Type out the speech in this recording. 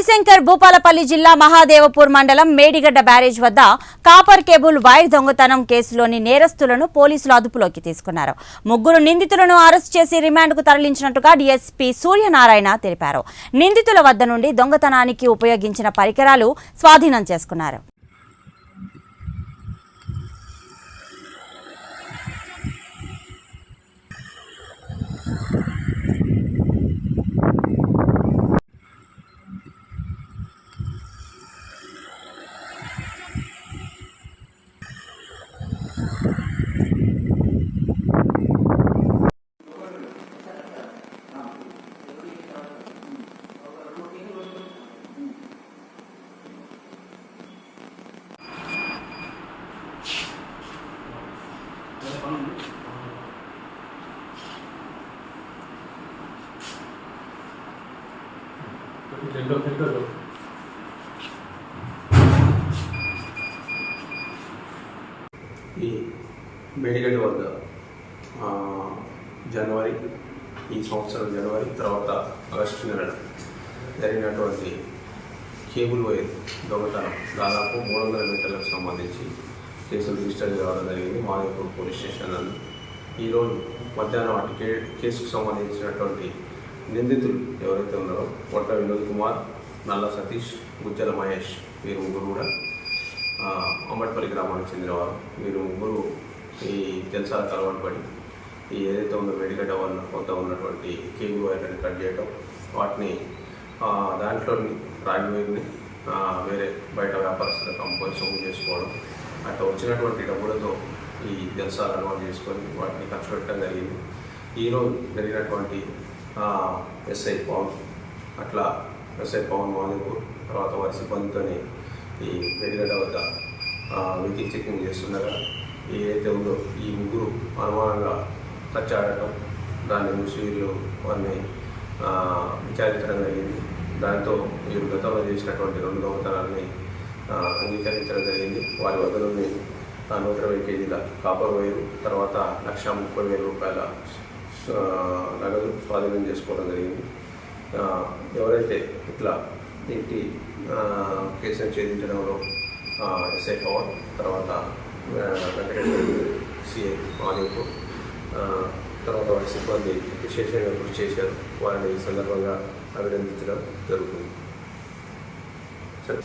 జయశంకర్ భూపాలపల్లి జిల్లా మహాదేవపూర్ మండలం మేడిగడ్డ బ్యారేజ్ వద్ద కాపర్ కేబుల్ వైర్ దొంగతనం కేసులోని నేరస్తులను పోలీసులు అదుపులోకి తీసుకున్నారు. ముగ్గురు నిందితులను అరెస్ట్ చేసి రిమాండ్కు తరలించినట్టుగా డీఎస్పీ సూర్యనారాయణ తెలిపారు. నిందితుల వద్ద నుండి దొంగతనానికి ఉపయోగించిన పరికరాలు స్వాధీనం చేసుకున్నారు. రెండో ఈ మేడిగడ్డ వద్ద జనవరి ఈ సంవత్సరం జనవరి తర్వాత ఆగస్టు నెల జరిగినటువంటి కేబుల్ వైర్ దొంగతనం దాదాపు మూడు వందల మీటర్లకు సంబంధించి కేసులు రిజిస్టర్ కావడం జరిగింది. మాదేపూర్ పోలీస్ స్టేషన్ నందు. ఈరోజు మధ్యాహ్నం అటు కే కేసుకు సంబంధించినటువంటి నిందితులు ఎవరైతే ఉన్నారో పొట్ట వినోద్ కుమార్ నల్ల సతీష్ గుజ్జల మహేష్ వీరు ముగ్గురు కూడా అంబట్పల్లి గ్రామానికి చెందినవారు. వీరు ముగ్గురు ఈ జలసాలకు అలవాటు పడి ఈ ఏదైతే ఉందో వెడిగడ్డ వల్ల వద్ద ఉన్నటువంటి కేబుల్ వైర్ని కట్ చేయడం వాటిని దాంట్లోని రాగి వైర్ని వేరే బయట వ్యాపారస్తులకు అమ్ముకొని సొమ్ము చేసుకోవడం అట్లా వచ్చినటువంటి డబ్బులతో ఈ జలసాలు అలవాటు చేసుకొని వాటిని ఖర్చు పెట్టడం జరిగింది. ఈరోజు జరిగినటువంటి ఎస్ఐ పవన్ అట్లా ఎస్ఐ పవన్ మాదిపూర్ తర్వాత వారి సిబ్బందితోని ఈ వెడిగడ్డ వద్ద వెహికల్ చెకింగ్ చేస్తుండగా ఏదైతే ఉందో ఈ ముగ్గురు అనుమానంగా టచ్ ఆడటం దాన్ని చూసి వారిని విచారించడం జరిగింది. దాంతో వీరు గతంలో చేసినటువంటి రెండు దొంగతనాలని అంగీకరించడం జరిగింది. వారి వద్ద నుండి నూట ఇరవై కేజీల కాపర్ వైరు తర్వాత లక్ష ముప్పై వేల రూపాయల నగదు స్వాధీనం చేసుకోవడం జరిగింది. ఎవరైతే ఇట్లా ఇంటి కేసును ఛేదించడంలో ఎస్ఐ పవన్ తర్వాత వెంకటేశ్వర సిఐ మాదేపూర్ తర్వాత వారి సిబ్బంది విశేషంగా కృషి చేశారు. వారిని ఈ సందర్భంగా అభినందించడం జరుగుతుంది. సరే.